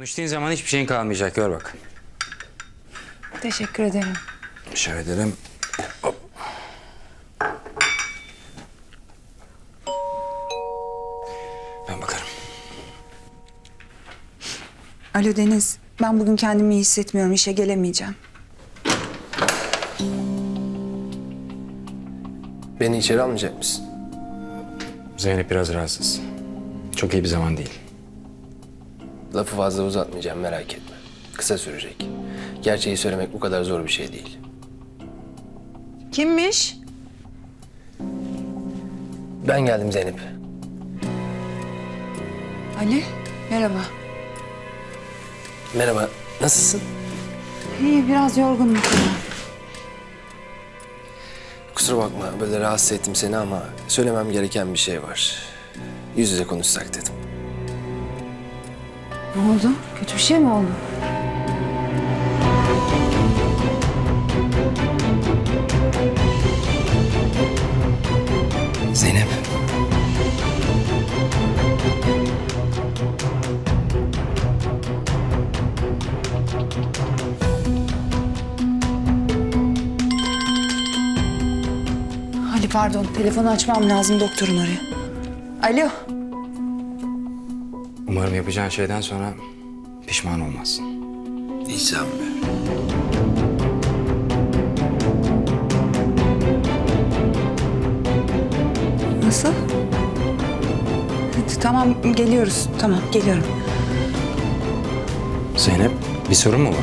Bunu içtiğin zaman hiçbir şeyin kalmayacak. Gör bak. Teşekkür ederim. Rica ederim. Hop. Ben bakarım. Alo Deniz, ben bugün kendimi iyi hissetmiyorum, işe gelemeyeceğim. Beni içeri almayacak mısın? Zeynep biraz rahatsız. Çok iyi bir zaman değil. Lafı fazla uzatmayacağım merak etme. Kısa sürecek. Gerçeği söylemek bu kadar zor bir şey değil. Kimmiş? Ben geldim Zeynep. Ali, merhaba. Merhaba, nasılsın? İyi, biraz yorgunum. Kusura bakma böyle rahatsız ettim seni ama söylemem gereken bir şey var. Yüz yüze konuşsak dedim. Ne oldu? Kötü bir şey mi oldu? Zeynep. Ali pardon, telefonu açmam lazım, doktorun arıyor. Alo, Umarım yapacağın şeyden sonra pişman olmazsın. Hiç sanmıyorum. nasıl? Hadi, tamam, geliyoruz. Tamam, geliyorum. Zeynep bir sorun mu var?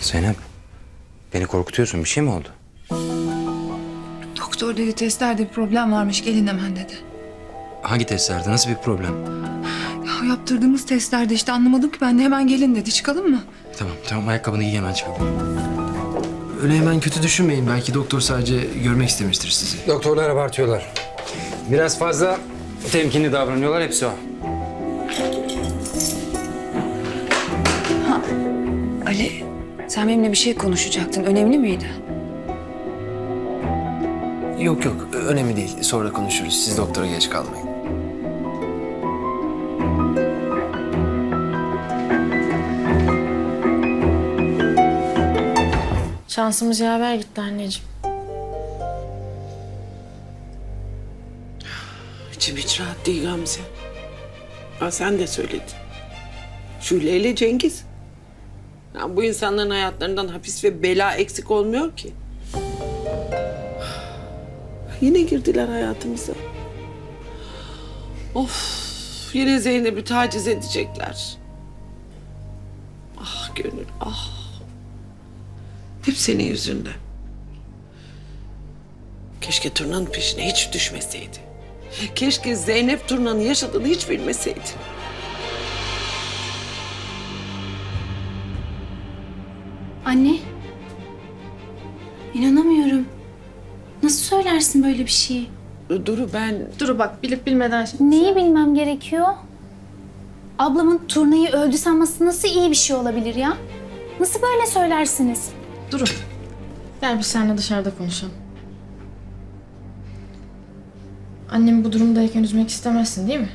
Zeynep korkutuyorsun. Bir şey mi oldu? Doktor dedi testlerde bir problem varmış gelin hemen dedi. Hangi testlerde? Nasıl bir problem? Ya yaptırdığımız testlerde işte anlamadım ki ben de hemen gelin dedi. Çıkalım mı? Tamam tamam ayakkabını giy hemen çıkalım. Öyle hemen kötü düşünmeyin. Belki doktor sadece görmek istemiştir sizi. Doktorlar abartıyorlar. Biraz fazla temkinli davranıyorlar hepsi o. Ali, sen benimle bir şey konuşacaktın. Önemli miydi? Yok yok önemli değil. Sonra konuşuruz. Siz doktora geç kalmayın. Şansımız yaver gitti anneciğim. İçim hiç rahat değil Gamze. Ha, sen de söyledin. Şule ile Cengiz. Ya, bu insanların hayatlarından hapis ve bela eksik olmuyor ki. Yine girdiler hayatımıza. Of, yine Zeynep'i taciz edecekler. Ah gönül, ah. Hep senin yüzünden. Keşke Turna'nın peşine hiç düşmeseydi. Keşke Zeynep Turna'nın yaşadığını hiç bilmeseydi. Anne. İnanamıyorum. Nasıl söylersin böyle bir şeyi? Duru ben Duru bak bilip bilmeden şimdi. Neyi bilmem gerekiyor? Ablamın turnayı öldü sanması nasıl iyi bir şey olabilir ya? Nasıl böyle söylersiniz? Duru. Gel biz seninle dışarıda konuşalım. Annemi bu durumdayken üzmek istemezsin değil mi?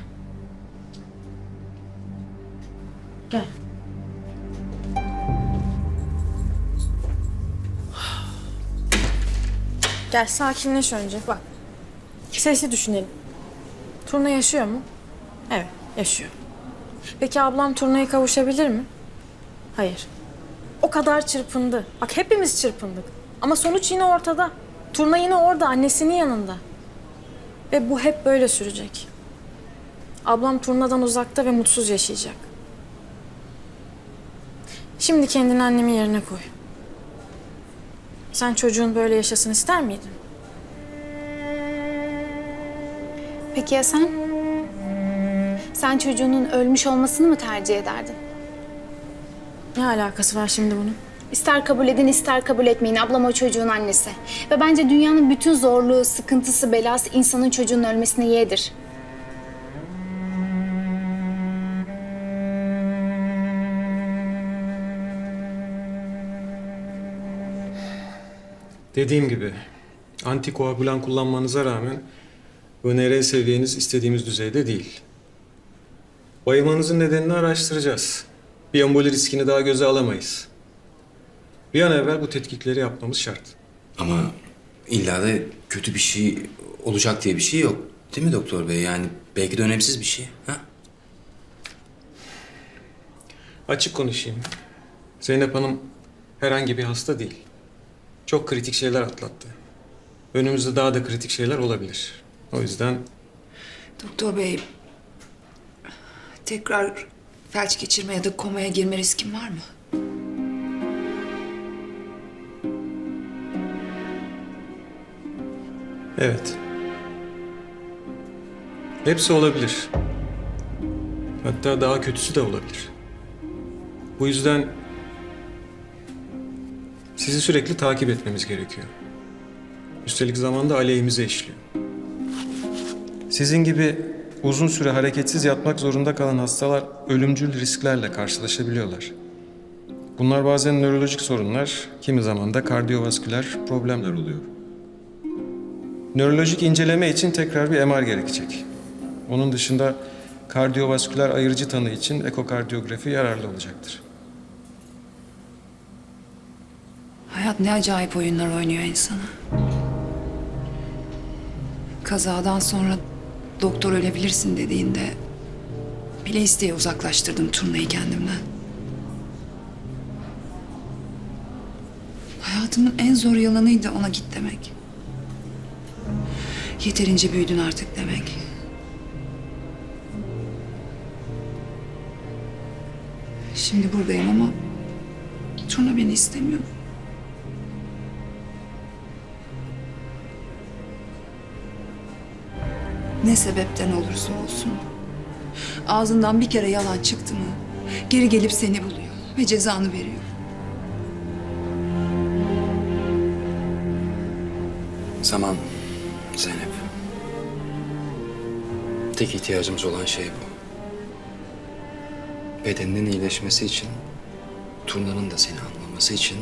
Gel. Gel sakinleş önce bak. Sesli düşünelim. Turna yaşıyor mu? Evet yaşıyor. Peki ablam turnayı kavuşabilir mi? Hayır. O kadar çırpındı. Bak hepimiz çırpındık. Ama sonuç yine ortada. Turna yine orada, annesinin yanında. Ve bu hep böyle sürecek. Ablam turnadan uzakta ve mutsuz yaşayacak. Şimdi kendini annemin yerine koy. Sen çocuğun böyle yaşasın ister miydin? Peki ya sen? Sen çocuğunun ölmüş olmasını mı tercih ederdin? Ne alakası var şimdi bunun? İster kabul edin ister kabul etmeyin. Ablam o çocuğun annesi. Ve bence dünyanın bütün zorluğu, sıkıntısı, belası insanın çocuğunun ölmesine yeğdir. Dediğim gibi Antikoagülan kullanmanıza rağmen ÖNR seviyeniz istediğimiz düzeyde değil. Bayılmanızın nedenini araştıracağız. Bir emboli riskini daha göze alamayız. Bir an evvel bu tetkikleri yapmamız şart. Ama illa da kötü bir şey olacak diye bir şey yok. Değil mi doktor bey? Yani belki de önemsiz bir şey. Ha? Açık konuşayım. Zeynep Hanım herhangi bir hasta değil. Çok kritik şeyler atlattı. Önümüzde daha da kritik şeyler olabilir. O yüzden Doktor bey, tekrar felç geçirme ya da komaya girme riskim var mı? evet. Hepsi olabilir. Hatta daha kötüsü de olabilir. Bu yüzden sizi sürekli takip etmemiz gerekiyor. Üstelik zamanda aleyhimize işliyor. Sizin gibi uzun süre hareketsiz yatmak zorunda kalan hastalar ölümcül risklerle karşılaşabiliyorlar. Bunlar bazen nörolojik sorunlar, kimi zaman da kardiyovasküler problemler oluyor. Nörolojik inceleme için tekrar bir MR gerekecek. Onun dışında kardiyovasküler ayırıcı tanı için ekokardiyografi yararlı olacaktır. Hayat ne acayip oyunlar oynuyor insana. Kazadan sonra doktor ölebilirsin dediğinde bile isteye uzaklaştırdım turnayı kendimden. Hayatımın en zor yılanıydı ona git demek. Yeterince büyüdün artık demek. Şimdi buradayım ama turna beni istemiyor. Ne sebepten olursa olsun. Ağzından bir kere yalan çıktı mı geri gelip seni buluyor ve cezanı veriyor. Zaman Zeynep. Tek ihtiyacımız olan şey bu. Bedeninin iyileşmesi için, turnanın da seni anlaması için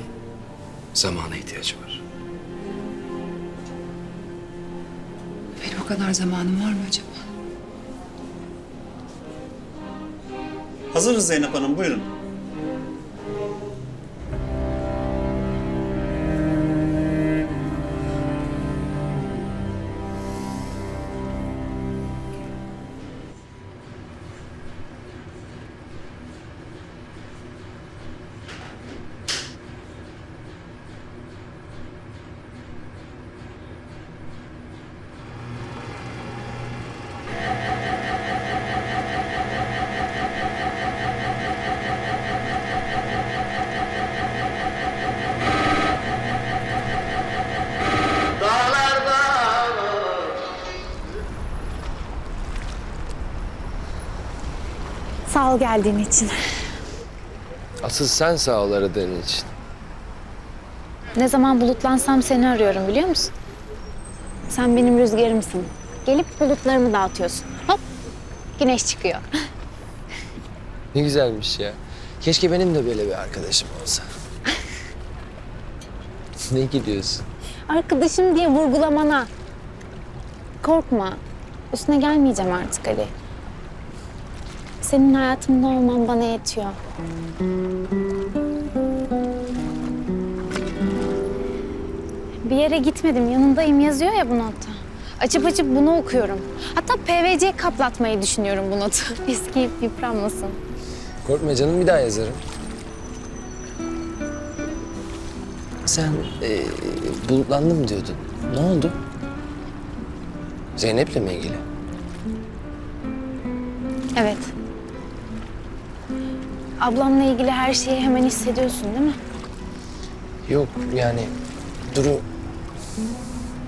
zamana ihtiyacı var. Kadar zamanım var mı acaba? Hazırız Zeynep Hanım, buyurun. Sağ ol geldiğin için. Asıl sen sağ ol aradığın için. Ne zaman bulutlansam seni arıyorum biliyor musun? Sen benim rüzgarımsın. Gelip bulutlarımı dağıtıyorsun. Hop güneş çıkıyor. Ne güzelmiş ya. Keşke benim de böyle bir arkadaşım olsa. ne gülüyorsun? Arkadaşım diye vurgulamana. Korkma. Üstüne gelmeyeceğim artık Ali. Senin hayatımda olman bana yetiyor. Bir yere gitmedim, yanındayım yazıyor ya bu notta. Açıp açıp bunu okuyorum. Hatta PVC kaplatmayı düşünüyorum bu notu. Eskiyip yıpranmasın. Korkma canım bir daha yazarım. Sen eee bulutlandım diyordun. Ne oldu? Zeynep'le mi ilgili? Evet. Ablamla ilgili her şeyi hemen hissediyorsun değil mi? Yok yani Duru...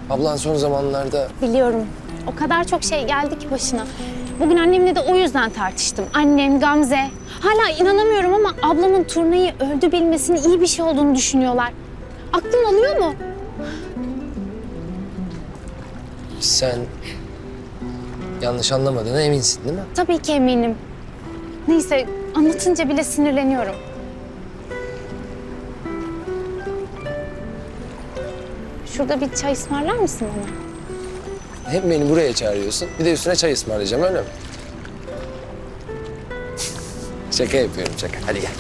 Ablan son zamanlarda Biliyorum. O kadar çok şey geldi ki başına. Bugün annemle de o yüzden tartıştım. Annem, Gamze. Hala inanamıyorum ama ablamın turnayı öldü bilmesinin iyi bir şey olduğunu düşünüyorlar. Aklın alıyor mu? sen yanlış anlamadığına eminsin değil mi? Tabii ki eminim. Neyse anlatınca bile sinirleniyorum. Şurada bir çay ısmarlar mısın bana? Hem beni buraya çağırıyorsun, bir de üstüne çay ısmarlayacağım öyle mi? şaka yapıyorum şaka. Hadi gel.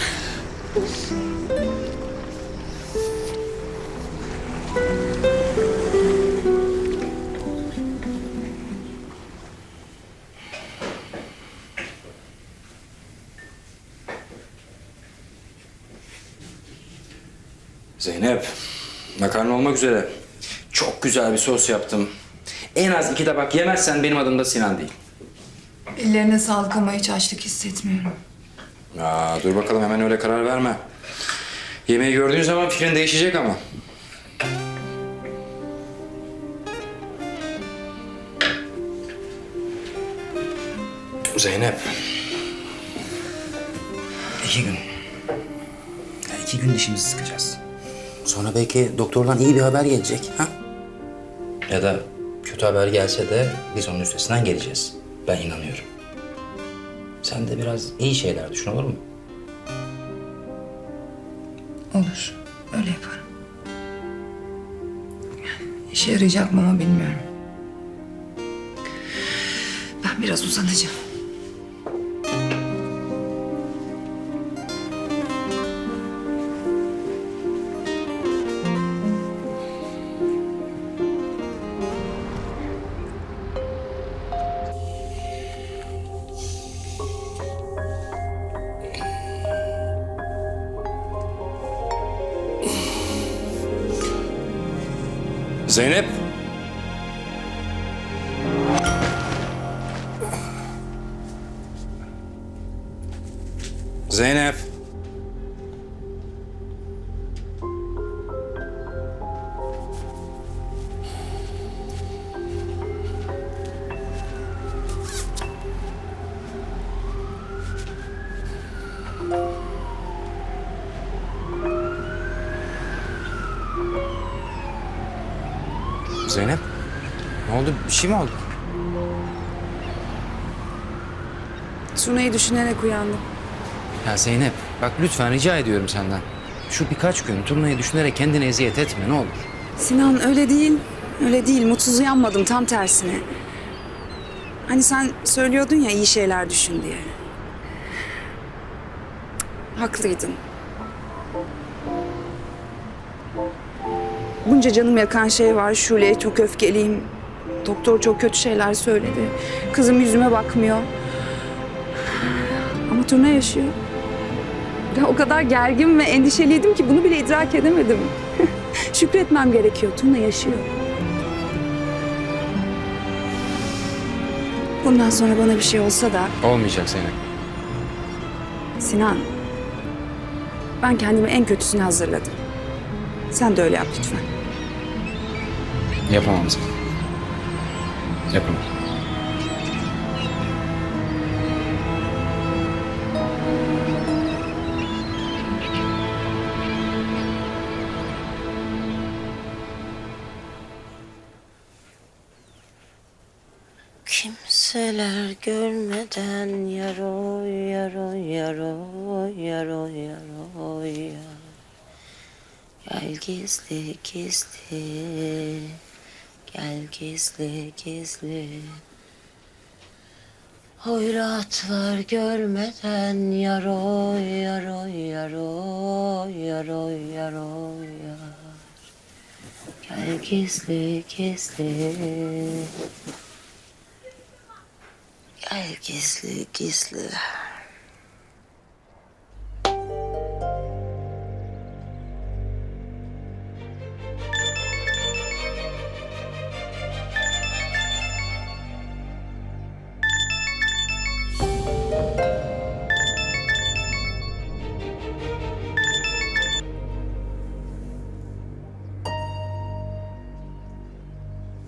Zeynep, makarna olmak üzere. Çok güzel bir sos yaptım. En az iki tabak yemezsen benim adım da Sinan değil. Ellerine sağlık ama hiç açlık hissetmiyorum. Aa, dur bakalım hemen öyle karar verme. Yemeği gördüğün zaman fikrin değişecek ama. Zeynep. İki gün. Ya iki gün dişimizi sıkacağız. Sonra belki doktordan iyi bir haber gelecek. Ha? Ya da kötü haber gelse de biz onun üstesinden geleceğiz. Ben inanıyorum. Sen de biraz iyi şeyler düşün olur mu? Olur. Öyle yaparım. İşe yarayacak mı ama bilmiyorum. Ben biraz uzanacağım. Zeynep. Zeynep. Şey mi oldu? Sunay'ı düşünerek uyandım. Ya Zeynep bak lütfen rica ediyorum senden. Şu birkaç gün turnayı düşünerek kendine eziyet etme ne olur. Sinan öyle değil. Öyle değil. Mutsuz uyanmadım tam tersine. Hani sen söylüyordun ya iyi şeyler düşün diye. Haklıydın. Bunca canım yakan şey var. Şule'ye çok öfkeliyim. Doktor çok kötü şeyler söyledi. Kızım yüzüme bakmıyor. Ama Turna yaşıyor. Ya o kadar gergin ve endişeliydim ki bunu bile idrak edemedim. Şükretmem gerekiyor. Tuna yaşıyor. Bundan sonra bana bir şey olsa da Olmayacak Zeynep. Sinan, ben kendimi en kötüsüne hazırladım. Sen de öyle yap lütfen. Yapamam Zeynep. Yapamam. Kimseler görmeden yaro yaro yaro yaro yaro yar. Gel gizli gizli Gel gizli gizli Hoyratlar görmeden yaro yaro yaro yaro yaro yar. Gel gizli gizli Gel gizli gizli.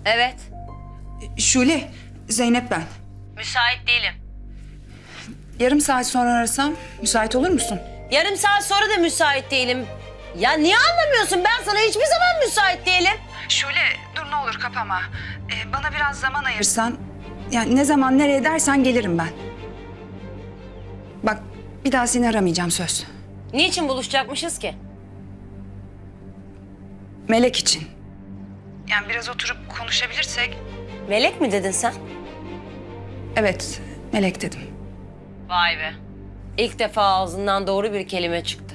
Evet, Şule, Zeynep ben. müsait değilim. Yarım saat sonra arasam müsait olur musun? Yarım saat sonra da müsait değilim. Ya niye anlamıyorsun? Ben sana hiçbir zaman müsait değilim. Şule, dur ne olur kapama. Ee, bana biraz zaman ayırsan, yani ne zaman nereye dersen gelirim ben. Bak, bir daha seni aramayacağım söz. Niçin buluşacakmışız ki? Melek için. Yani biraz oturup konuşabilirsek. Melek mi dedin sen? Evet, Melek dedim. Vay be. İlk defa ağzından doğru bir kelime çıktı.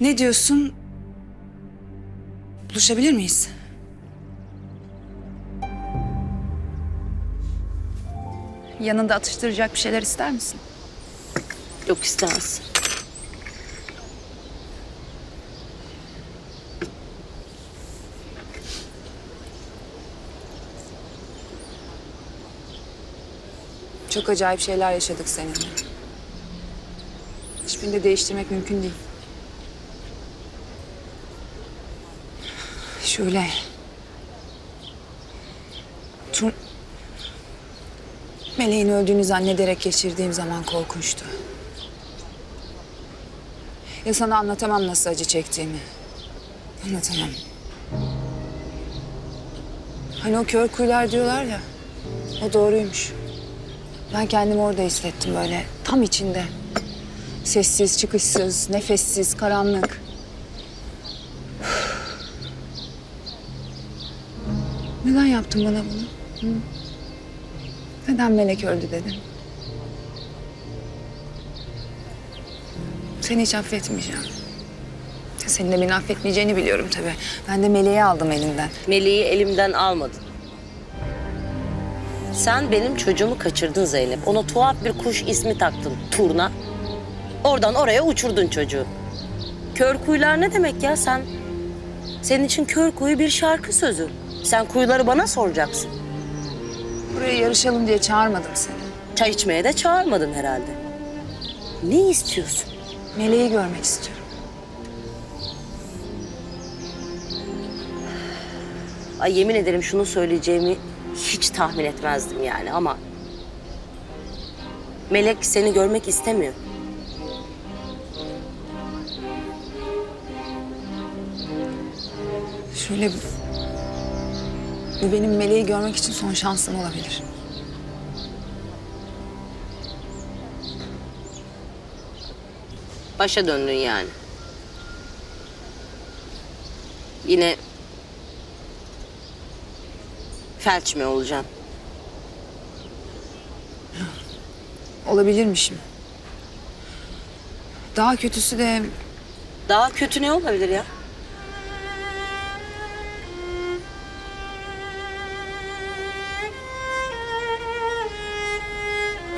Ne diyorsun? Buluşabilir miyiz? Yanında atıştıracak bir şeyler ister misin? Yok istemez. Çok acayip şeyler yaşadık seninle. Hiçbirini de değiştirmek mümkün değil. Şöyle. Tur... Meleğin öldüğünü zannederek geçirdiğim zaman korkunçtu. Ya sana anlatamam nasıl acı çektiğimi. Anlatamam. Hani o kör kuyular diyorlar ya. O doğruymuş. Ben kendimi orada hissettim böyle tam içinde. Sessiz, çıkışsız, nefessiz, karanlık. Neden yaptın bana bunu? Neden melek öldü dedin? Seni hiç affetmeyeceğim. Senin de beni affetmeyeceğini biliyorum tabii. Ben de meleği aldım elinden. Meleği elimden almadın. Sen benim çocuğumu kaçırdın Zeynep. Ona tuhaf bir kuş ismi taktın. Turna. Oradan oraya uçurdun çocuğu. Kör kuyular ne demek ya sen? Senin için kör kuyu bir şarkı sözü. Sen kuyuları bana soracaksın. Buraya yarışalım diye çağırmadım seni. Çay içmeye de çağırmadın herhalde. Ne istiyorsun? Meleği görmek istiyorum. Ay yemin ederim şunu söyleyeceğimi hiç tahmin etmezdim yani ama... Melek seni görmek istemiyor. Şöyle bu benim meleği görmek için son şansım olabilir. Başa döndün yani. Yine felç mi olacaksın? Olabilirmişim. Daha kötüsü de Daha kötü ne olabilir ya?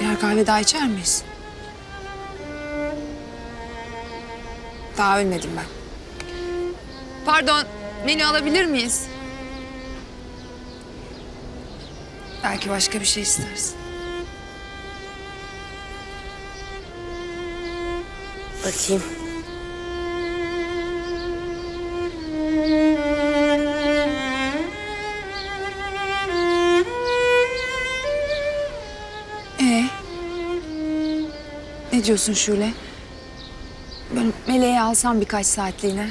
birer kahve daha içer miyiz? Daha ölmedim ben. Pardon, beni alabilir miyiz? Belki başka bir şey istersin. Bakayım. Ee? Ne diyorsun Şule? Böyle meleği alsam birkaç saatliğine.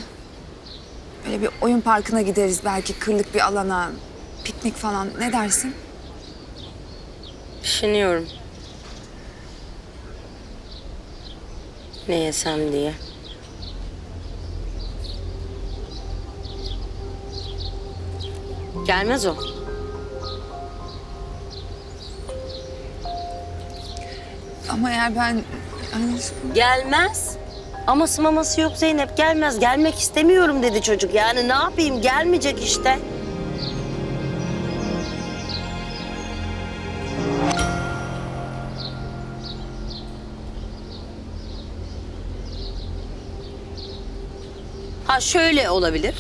Böyle bir oyun parkına gideriz belki kırlık bir alana. Piknik falan ne dersin? Düşünüyorum. Ne yesem diye. Gelmez o. Ama eğer ben... Gelmez. Aması maması yok Zeynep gelmez. Gelmek istemiyorum dedi çocuk. Yani ne yapayım gelmeyecek işte. Şöyle olabilir.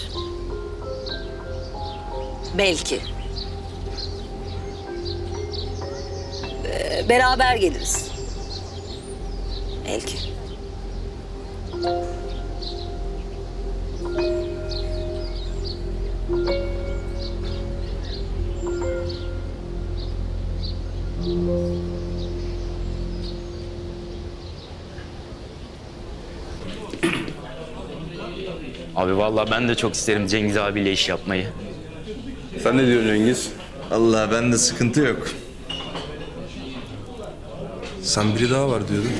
Belki. Ee, beraber geliriz. Belki. Abi vallahi ben de çok isterim Cengiz abiyle iş yapmayı. Sen ne diyorsun Cengiz? Allah bende sıkıntı yok. Sen biri daha var diyordun.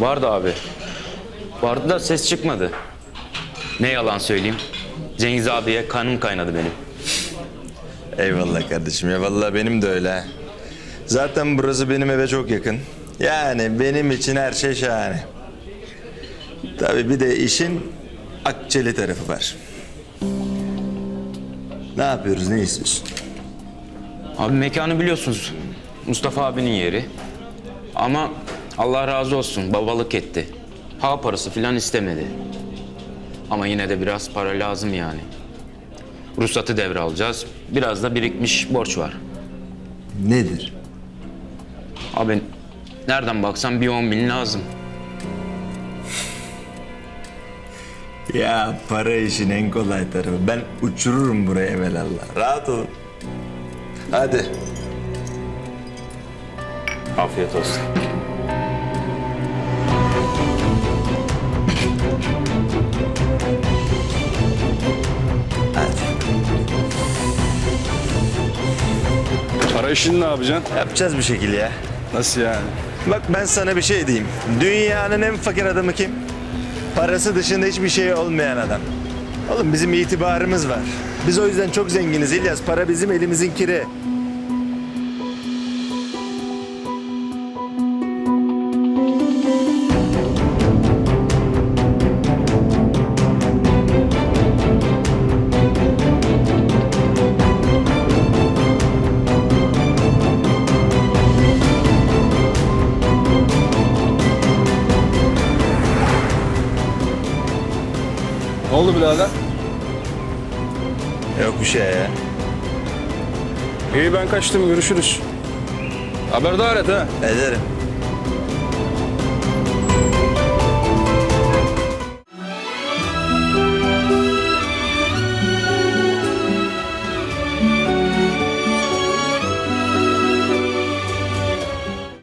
Vardı abi. Vardı da ses çıkmadı. Ne yalan söyleyeyim. Cengiz abiye kanım kaynadı benim. Eyvallah kardeşim ya vallahi benim de öyle. Zaten burası benim eve çok yakın. Yani benim için her şey şahane. Tabii bir de işin akçeli tarafı var. Ne yapıyoruz, ne istiyorsun? Abi mekanı biliyorsunuz. Mustafa abinin yeri. Ama Allah razı olsun babalık etti. Ha parası falan istemedi. Ama yine de biraz para lazım yani. Ruhsatı devralacağız. Biraz da birikmiş borç var. Nedir? Abi nereden baksan bir 10 bin lazım. Ya para işin en kolay tarafı. Ben uçururum buraya evelallah. Rahat olun. Hadi. Afiyet olsun. Para işini ne yapacaksın? Yapacağız bir şekilde ya. Nasıl yani? Bak ben sana bir şey diyeyim. Dünyanın en fakir adamı kim? Parası dışında hiçbir şey olmayan adam. Oğlum bizim itibarımız var. Biz o yüzden çok zenginiz İlyas. Para bizim elimizin kiri. Birader? Yok bir şey ya. İyi ben kaçtım görüşürüz. Haberdar et ha. Ederim.